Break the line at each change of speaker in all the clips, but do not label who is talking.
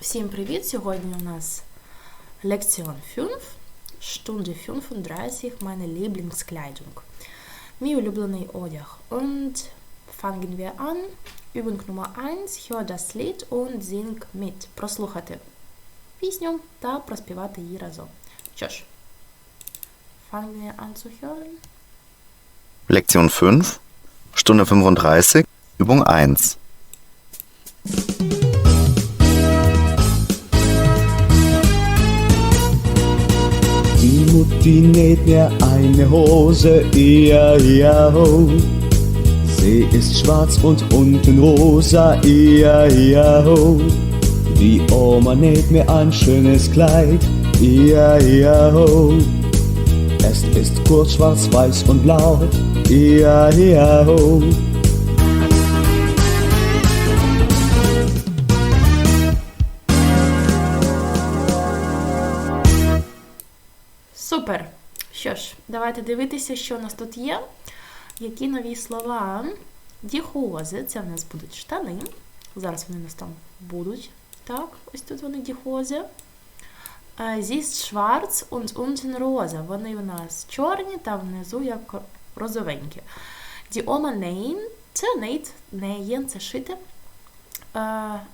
Всім привіт! Сьогодні у нас Lektion 5, Stunde 35, meine Lieblingskleidung. Мій улюблений одяг. Und fangen wir an. Übung Nummer 1. Hör das Lied und sing mit. Прослухати пісню та проспівати її разом. Що ж, fangen wir an zu hören.
Lektion 5, Stunde 35, Übung 1.
Die näht mir eine Hose, ja, ja, ho. Sie ist schwarz und unten rosa, ja, ja, ho. Die Oma näht mir ein schönes Kleid, ja, ja, ho. Es ist kurz schwarz, weiß und blau, ja, ja, ho.
Що ж, давайте дивитися, що у нас тут є. Які нові слова? Діхози, це в нас будуть штани. Зараз вони у нас там будуть. Так, ось тут вони діхози. Зіст шварц und роза. Вони у нас чорні та внизу як розовенькі. Die Oma näht, näht, nähen, це шити.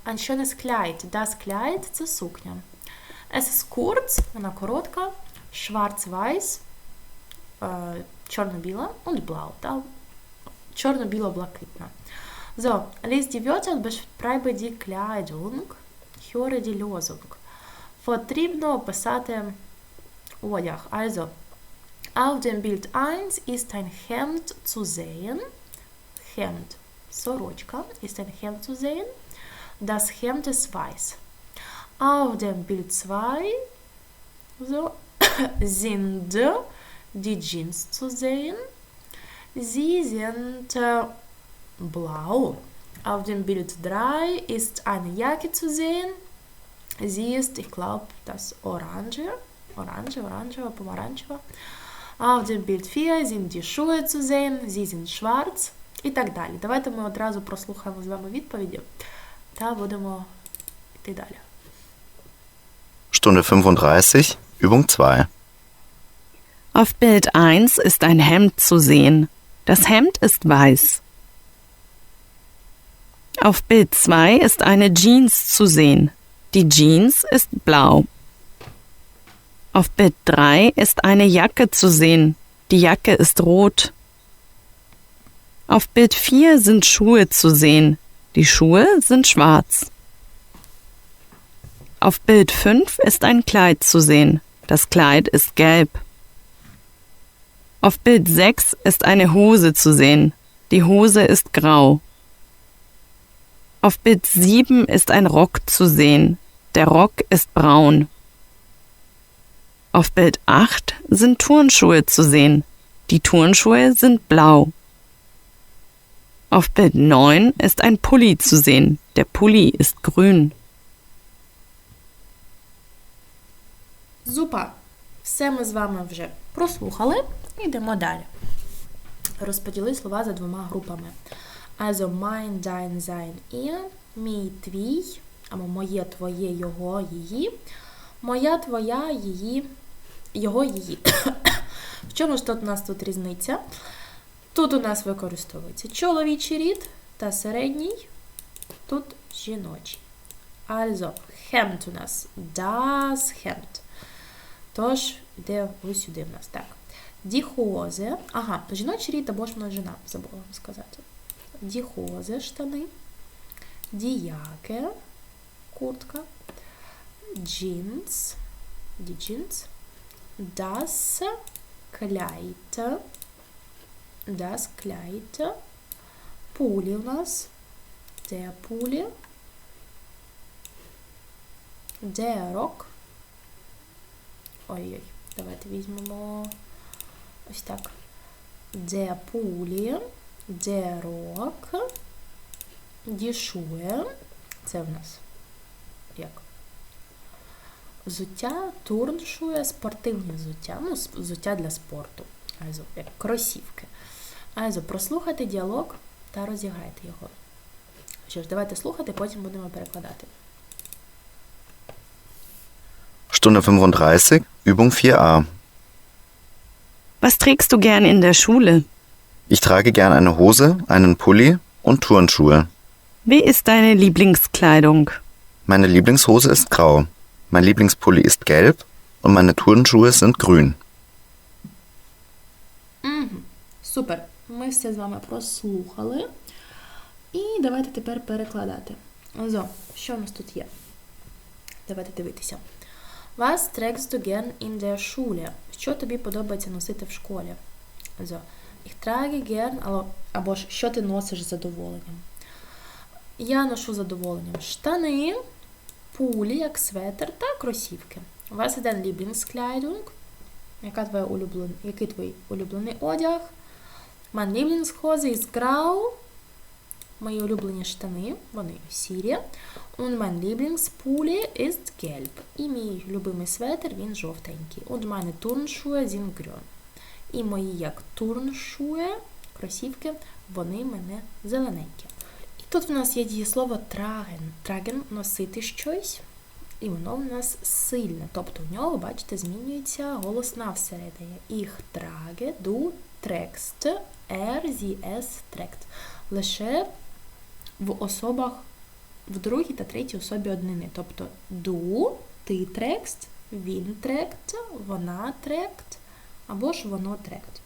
Ein schönes Kleid. Das Kleid – це сукня. Es ist kurz, вона коротка. Schwarz-Weiß, äh, чорно-біла und blau, та чорно-біло-блакитна. So, lies die Wörter beschreibe die Kleidung. Höre die Lösung. Потрібно описати одяг. Also, auf dem Bild 1 ist ein Hemd zu sehen. Hemd, сорочка, ist ein Hemd zu sehen. Das Hemd ist weiß. Auf dem Bild 2 so, sind die Jeans zu sehen. Sie sind äh, blau. Auf dem Bild 3 ist eine Jacke zu sehen. Sie ist, ich glaube, das Orange. Orange, Orange, Pomerange. Auf dem Bild 4 sind die Schuhe zu sehen. Sie sind schwarz. І так далі. Давайте ми одразу прослухаємо з вами відповіді та будемо йти далі.
Stunde 35, Übung 2.
Auf Bild 1 ist ein Hemd zu sehen. Das Hemd ist weiß. Auf Bild 2 ist eine Jeans zu sehen. Die Jeans ist blau. Auf Bild 3 ist eine Jacke zu sehen. Die Jacke ist rot. Auf Bild 4 sind Schuhe zu sehen. Die Schuhe sind schwarz. Auf Bild 5 ist ein Kleid zu sehen. Das Kleid ist gelb. Auf Bild 6 ist eine Hose zu sehen. Die Hose ist grau. Auf Bild 7 ist ein Rock zu sehen. Der Rock ist braun. Auf Bild 8 sind Turnschuhe zu sehen. Die Turnschuhe sind blau. Auf Bild 9 ist ein Pulli zu sehen. Der Pulli ist grün.
Супер! Все ми з вами вже прослухали. Йдемо далі. Розподіли слова за двома групами. Also mein, dein, sein, ihr, мій, твій, або моє, твоє, його, її, моя, твоя, її, його, її. В чому ж тут у нас тут різниця? Тут у нас використовується чоловічий рід та середній, тут жіночий. Also, Hemd у нас das Hemd. Тож, йде ось сюди в нас. Так. Діхозе. Ага, жіночий рід або ж множина, забула вам сказати. Діхозе, штани. Діяке, куртка. Джинс. Jeans. Das Kleid. Das Kleid. Пулі у нас. Der Пулі. Der Rock. Ой-ой, давайте візьмемо ось так. Pulli, der Rock, die Schuhe. Це в нас як? Взуття, турншує, спортивне взуття. Ну, взуття для спорту. Also, як кросівки. Also, прослухайте діалог та розіграйте його. Що ж, давайте слухати, потім будемо перекладати.
Stunde 35, Übung 4a.
Was trägst du gern in der Schule?
Ich trage gern eine Hose, einen Pulli und Turnschuhe.
Wie ist deine Lieblingskleidung?
Meine Lieblingshose ist grau. Mein Lieblingspulli ist gelb und meine Turnschuhe sind grün.
Супер. Ми все з вами прослухали. І давайте тепер перекладати. Зо, що в нас тут є? Давайте дивитися. Was trägst du gern in der Schule? Що тобі подобається носити в школі? Зо. Ich trage gern, або, ж що ти носиш з задоволенням? Я ношу задоволенням штани, пулі, як светр та кросівки. Was ist dein Lieblingskleidung? Яка твоя улюблен... Який твій улюблений одяг? Mein Lieblingshose ist grau. Мої улюблені штани, вони сірі. Und mein Lieblingspulli ist gelb. І мій любимий светр, він жовтенький. Und meine Turnschuhe sind grün. І мої як турншує, кросівки, вони мене зелененькі. І тут в нас є дієслово tragen. Tragen – носити щось. І воно в нас сильне. Тобто в нього, бачите, змінюється голосна всередині. Ich trage, du trägst, er, sie, es trägt. Лише в особах в другій та третій особі однини. Тобто du, ти trägst, він trägt, вона trägt, або ж воно trägt.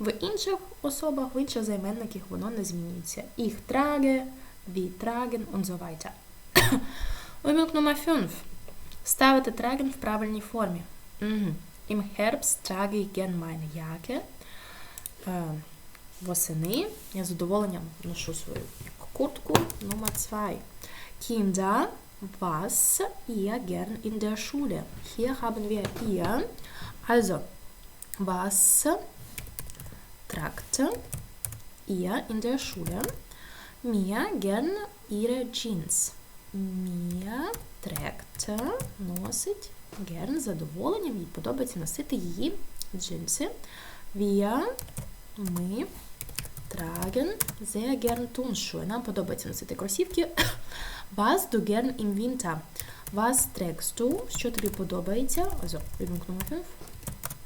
В інших особах, в інших займенниках воно не змінюється. Ich trage, wir tragen und so weiter. Übung Nummer 5. Ставити tragen в правильній формі. Угу. Im Herbst trage ich gern meine Jacke. Восени я з задоволенням ношу свою куртку. Nummer 2. Kinder, was ihr gern in der Schule? Hier haben wir ihr. Also, was tragt ihr in der Schule? Mir gern ihre Jeans. Мія тректе носить з задоволенням, їй подобається носити її джинси. Wir, ми, tragen sehr gern Turnschuhe. Нам подобається носити кросівки. Was du gern im Winter? Was trägst du? Що тобі подобається? Also, Übung Nummer 5.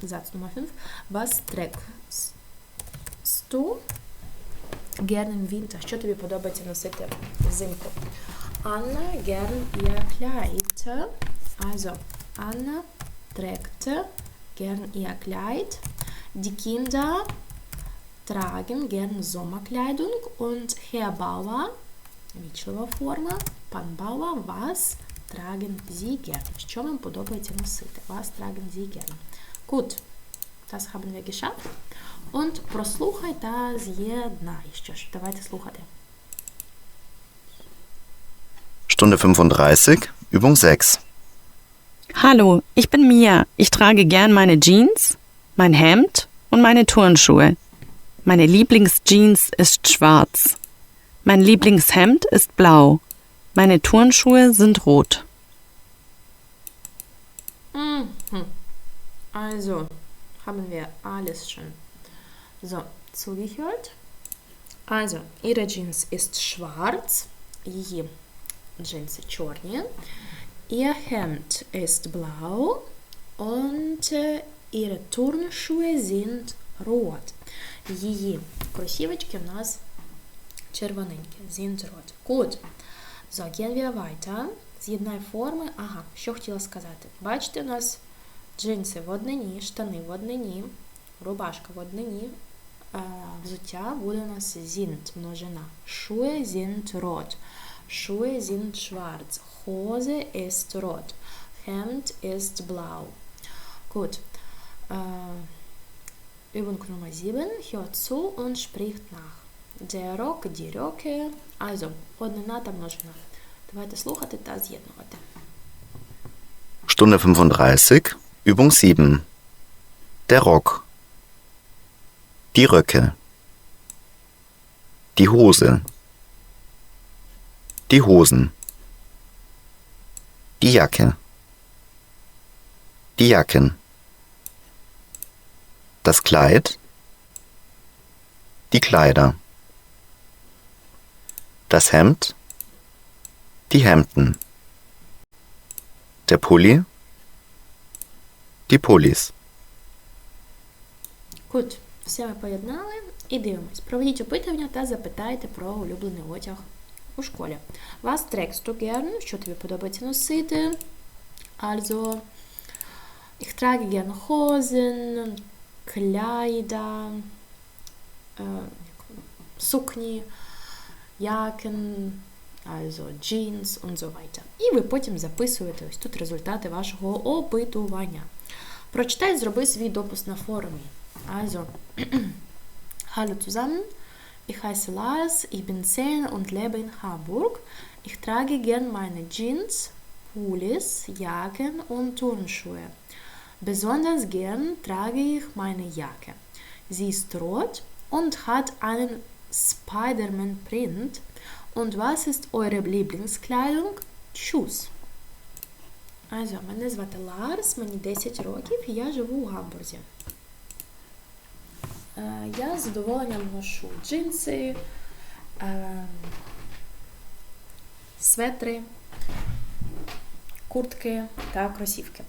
Satz Nummer 5. Was trägst du gern im Winter? Що тобі подобається носити взимку? Anna gern ihr Kleid. Also, Anna trägt gern ihr Kleid. Die Kinder tragen gern Sommerkleidung und Herr Bauer, вічлива форма, пан Bauer, was tragen Sie gern? Що вам подобається носити? Was tragen Sie gern? Gut, das haben wir geschafft. Und прослухай та з'єднай. Що ж, давайте слухати.
Stunde 35, Übung 6.
Hallo, ich bin Mia. Ich trage gern meine Jeans, mein Hemd und meine Turnschuhe. Meine Lieblingsjeans ist schwarz. Mein Lieblingshemd ist blau. Meine Turnschuhe sind rot.
Mhm. Also, haben wir alles schon so zugehört. Also, ihre Jeans ist schwarz, її джинси чорні. Ihr Hemd ist blau und äh, ihre Turnschuhe sind rot. Її кросівочки в нас червоненькі. Sind rot. Gut. So, gehen wir. З'єднай форми. Ага, що хотіла сказати. Бачите, у нас джинси в однині, штани в однині, рубашка в однині. Е, Взуття буде у нас sind, множина. Schuhe sind rot. Schuhe sind schwarz. Hose ist rot. Hemd ist blau. Gut. Äh, Übung Nummer 7. Hört zu und spricht nach. Der Rock, die Röcke. Also, однина та множина. Давайте слухати та з'єднувати.
Stunde 35, Übung 7. Der Rock. Die Röcke. Die Hose. Die Hosen. Die Jacke. Die Jacken. Das Kleid. Die Kleider. Das Hemd. Die Hemden. Der Pulli. die Pullis.
Good. Все ми поєднали і дивимось. Проведіть опитування та запитайте про улюблений одяг у школі. Was trägst du gern? Що тобі подобається носити? Also, ich trage gern Hosen, Kleider, е, сукні, Jacken, also Jeans und so weiter. І ви потім записуєте ось тут результати вашого опитування. Прочитай, зроби свій допис на форумі. Also, hallo zusammen, ich heiße Lars, ich bin 10 und lebe in Hamburg. Ich trage gern meine Jeans, Pullis, Jacken und Turnschuhe. Besonders gern trage ich meine Jacke. Sie ist rot und hat einen Spider-Man-Print. Und was ist eure Lieblingskleidung? Tschüss. Also, мене звати Ларс, мені 10 років і я живу у Гамбурзі. Е, Я з задоволенням ношу джинси, е, светри, куртки та кросівки.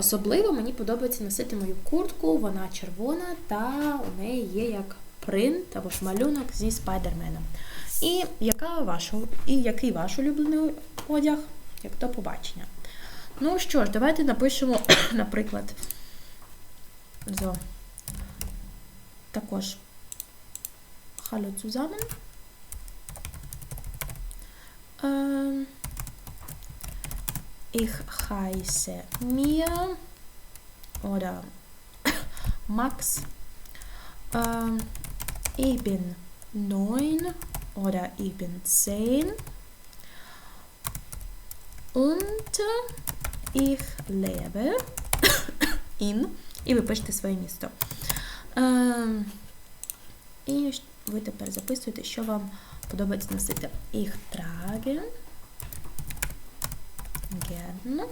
Особливо мені подобається носити мою куртку, вона червона, та у неї є як принт або ж малюнок зі спайдерменом. І яка ваша, і який ваш улюблений одяг, як до побачення. Ну що ж, давайте напишемо, наприклад, зо. також Hallo zusammen. Ähm, ich heiße Mia oder Max. Ähm, ich bin neun oder ich bin zehn. Und ich lebe in. І ви пишете своє місто. Ем, і ви тепер записуєте, що вам подобається носити. Ich trage gern.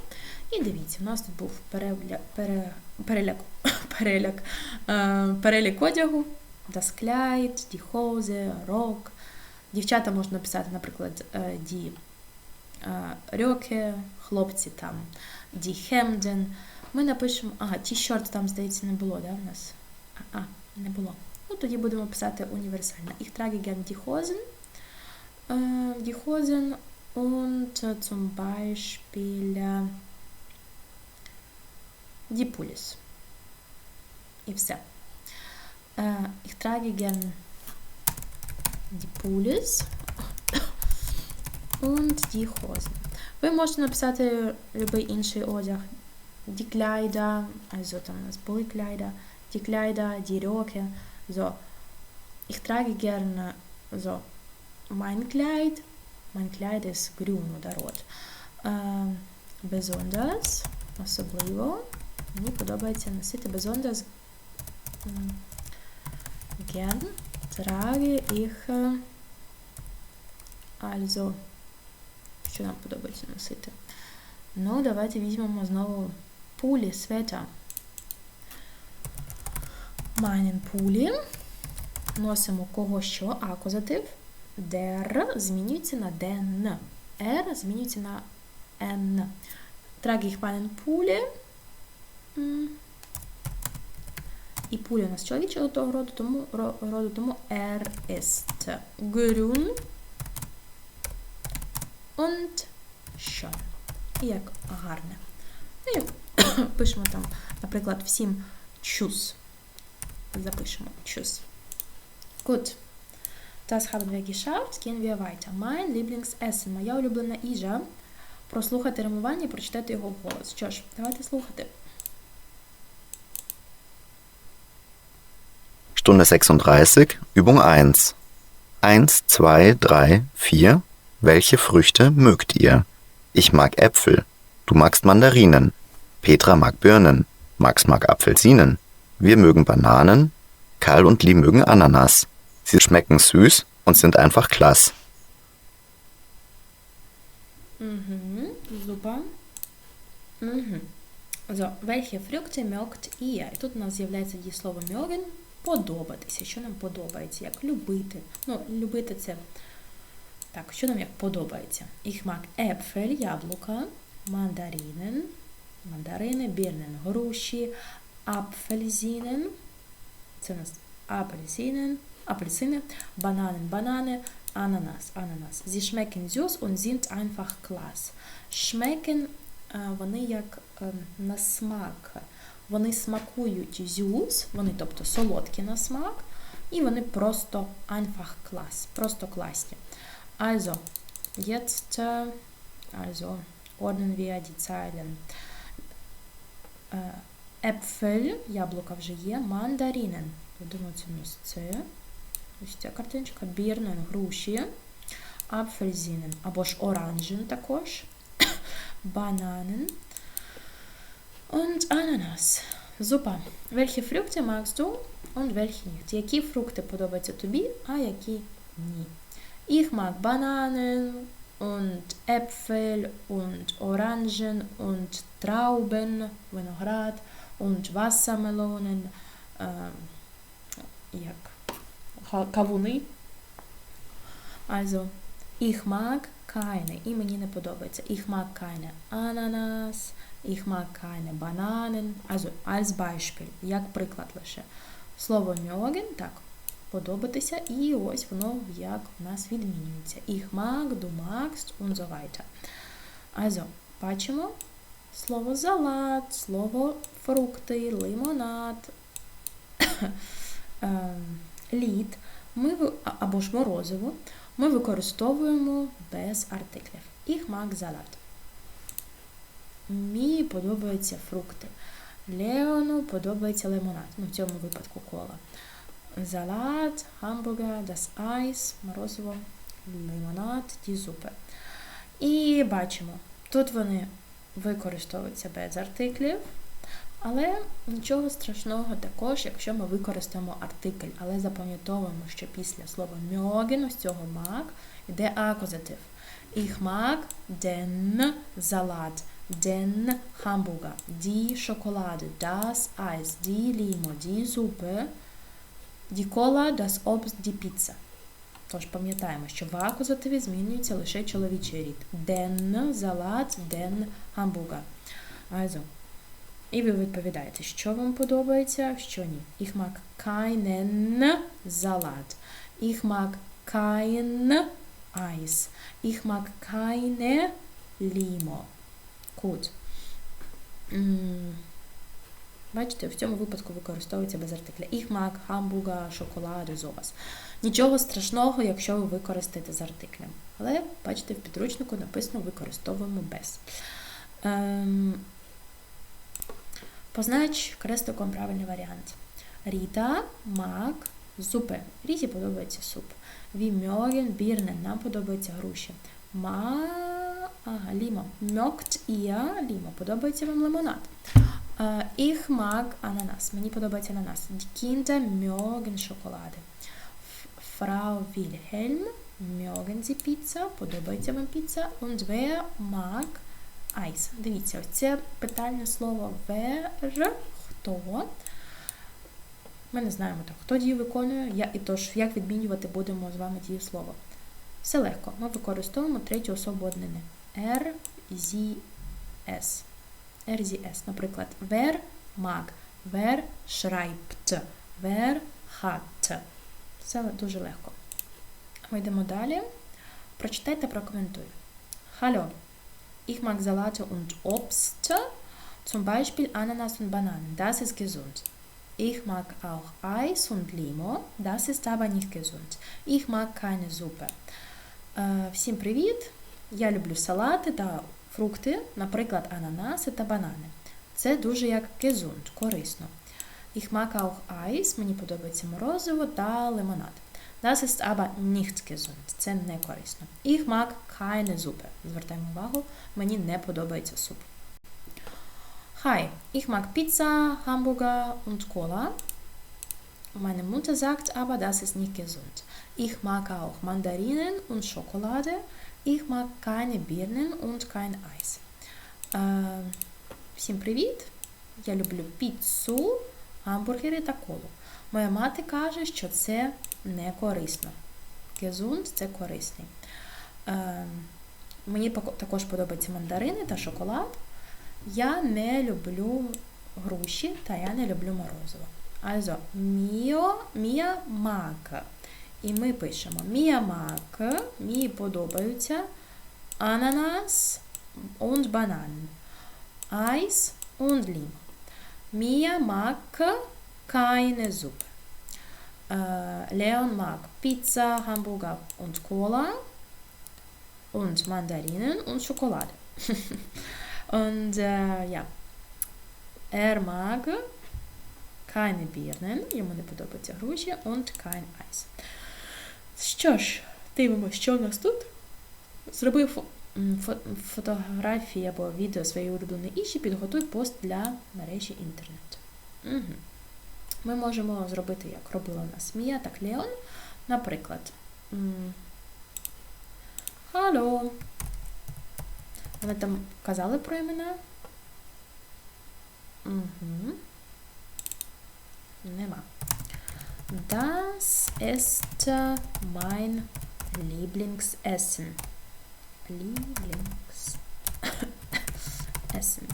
І дивіться, у нас тут був переля, пере, переляк, переляк, е, перелік одягу, das Kleid, die Rock. Дівчата можна написати, наприклад, е, die е, хлопці там die Hemden. Ми напишемо, ага, ті-шорт там, здається, не було, да, у нас? А, не було. Ну, тоді будемо писати універсально. Ich trage gern die die und äh, zum Beispiel äh, die Pullis. І все. Äh, ich trage gern die Pullis und die Hosen. Ви можете написати будь-який інший одяг. Die Kleider, also там у нас були Kleider, die Kleider, die Röcke, so. Ich trage gerne so mein Kleid, mein Kleid ist grün oder rot. Äh, besonders, особливо, мені подобається носити besonders gern trage ich also, що нам подобається носити? Ну, давайте візьмемо знову пулі, света. Meinen пулі. Носимо кого що, акузатив. Der змінюється на den. R змінюється на. Trage ich meinen пулі. І пуля у нас чоловічого того роду, тому, ро- роду, тому er ist grün und schön. І як гарне. Ну, як пишемо там, наприклад, всім чус. Запишемо чус. Gut. Das haben wir geschafft. Gehen wir weiter. Mein Lieblingsessen. Моя улюблена їжа. Прослухати римування і прочитати його вголос. Що ж, давайте слухати.
Stunde 36, Übung 1. 1, 2, 3, 4. Welche Früchte mögt ihr? Ich mag Äpfel. Du magst Mandarinen. Petra mag Birnen. Max mag Apfelsinen. Wir mögen Bananen. Karl und Lee mögen Ananas. Sie schmecken süß und sind einfach klasse.
Угу, super. Угу. So, welche Früchte mögt ihr? І тут у нас з'являється дієслово mögen – подобатися. Що нам подобається? Як любити. Ну, любити це. Так, що нам як подобається? Ich mag Äpfel, яблука, Mandarinen, мандарини, бірнен груші, апфельзінен, це у нас апельсинен, апельсини, бананен, банани, ананас, ананас. Sie schmecken süß und sind einfach klasse. Schmecken, е, вони як е, на смак. Вони смакують зюз, вони, тобто солодкі на смак, і вони просто einfach klasse, просто класні. Also, jetzt, äh, also, ordnen wir die Zeilen. Е, Äpfel, яблука вже є, мандаринен. Я думаю, це у нас це. Ось ця картиночка. Бірнен, груші, апфельзинен, або ж оранжен також, бананен und Ananas. Super. Welche Früchte magst du und welche nicht? Які фрукти подобаються тобі, а які ні? Ich mag Bananen und Äpfel und Orangen und Trauben, виноград und Wassermelonen, ähm, як кавуни. Also, ich mag keine, і мені не подобається. Ich mag keine Ananas, ich mag keine Bananen. Also, als Beispiel, як приклад лише. Слово mögen, так, подобатися, і ось воно як у нас відмінюється. Ich mag, du magst und so weiter. Also, бачимо слово салат, слово фрукти, лимонад, ем, лід. Ми, або ж морозиво ми використовуємо без артиклів. Ich mag Salat. Мені подобаються фрукти. Леону подобається лимонад. Ну, в цьому випадку кола. Салат, гамбургер, das Eis, морозиво, лимонад, die Suppe. І бачимо, тут вони використовуються без артиклів, але нічого страшного також, якщо ми використаємо артикль. Але запам'ятовуємо, що після слова mögen, ось цього mag, йде акузатив. Ich mag den Salat, den Hamburger, die Schokolade, das Eis, die Limo, die Suppe, die Cola, das Obst, die Pizza. Тож пам'ятаємо, що в акузативі змінюється лише чоловічий рід. Den Salat, den Hamburger. Also, і ви відповідаєте, що вам подобається, що ні. Ich mag keinen Salat. Ich mag kein Eis. Ich mag keine Limo. Gut. Бачите, в цьому випадку використовується без артикля. Ich mag Hamburger, шоколади, sowas. Нічого страшного, якщо ви використаєте з артиклем. Але, бачите, в підручнику написано використовуємо без. Ем, познач крестиком правильний варіант. Ріта mag зупи. Ріті подобається суп. Mögen Birnen. Нам подобаються груші. Ма... Ага, лімо. Mögt ihr лімо. Подобається вам лимонад. Е, Ich mag Ananas. Мені подобається ананас. Mögen Schokolade. F- Frau Wilhelm mögen Sie Pizza. Подобається вам піца. Und wer mag Eis. Дивіться, ось це питальне слово wer, хто. Ми не знаємо так, хто дію виконує, я, і тож як відмінювати будемо з вами дієслово. Все легко. Ми використовуємо третю особу однини. R, Z, S. R, Z, S. Наприклад, wer mag, wer schreibt, wer hat. Все дуже легко. Ми йдемо далі. Прочитайте, прокоментуй. Hallo. Ich mag Salate und Obst, zum Beispiel Ananas und Bananen. Das ist gesund. Ich mag auch Eis und Limo, das ist aber nicht gesund. Ich mag keine Suppe. Е, Всім привіт! Я люблю салати та фрукти, наприклад, ананаси та банани. Це дуже як gesund, корисно. Ich mag auch Eis, мені подобається морозиво та лимонад. Das ist aber nicht gesund. Це не корисно. Ich mag keine Suppe. Звертаємо увагу, мені не подобається суп. Hi, ich mag Pizza, Hamburger und Cola. Meine Mutter sagt aber, das ist nicht gesund. Ich mag auch Mandarinen und Schokolade. Ich mag keine Birnen und kein Eis. Е, всім привіт! Я люблю піцу, гамбургери та колу. Моя мати каже, що це не корисно. Gesund – це корисний. Е, мені також подобаються мандарини та шоколад. Я не люблю груші та я не люблю морозиво. Also, mio, mia mag. І ми пишемо mia mag, мені подобаються ананас und Bananen. Eis und Lima. Mia mag keine Suppe. Leon mag Pizza, Hamburger und Cola und Mandarinen und Schokolade. und äh, ja, er mag keine Birnen, йому не подобаються груші, und kein Eis. Що ж, дивимося, що у нас тут. Зробив фо- фотографії або відео своєї улюбленої іші, підготуй пост для мережі інтернет. Угу. Ми можемо зробити, як робила у нас Мія, так Леон. Наприклад. м, Алло. Вони там казали про імена? Угу. Нема. Das ist mein Lieblingsessen. Lieblingsessen.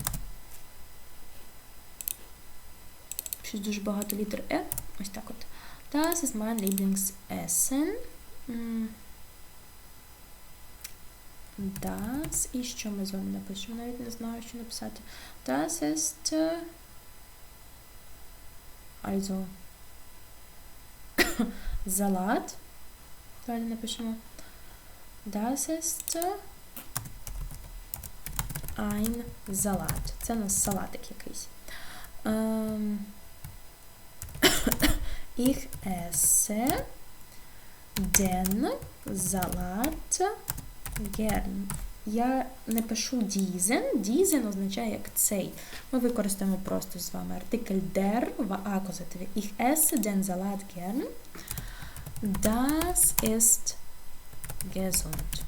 Щось дуже багато літер Е. Ось так от. Das ist mein Lieblingsessen. Das. І що ми з вами напишемо? Навіть не знаю, що написати. Das ist. Also. Salat. Далі напишемо. Das ist ein Salat. Це у нас салатик якийсь. Ем, Ich esse den Salat gern. Я не пишу diesen. Diesen означає як цей. Ми використаємо просто з вами артикль der в акузативі. Ich esse den Salat gern. Das ist gesund.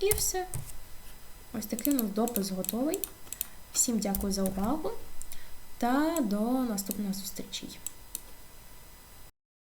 І все. Ось такий у нас допис готовий. Всім дякую за увагу та до наступних зустрічей.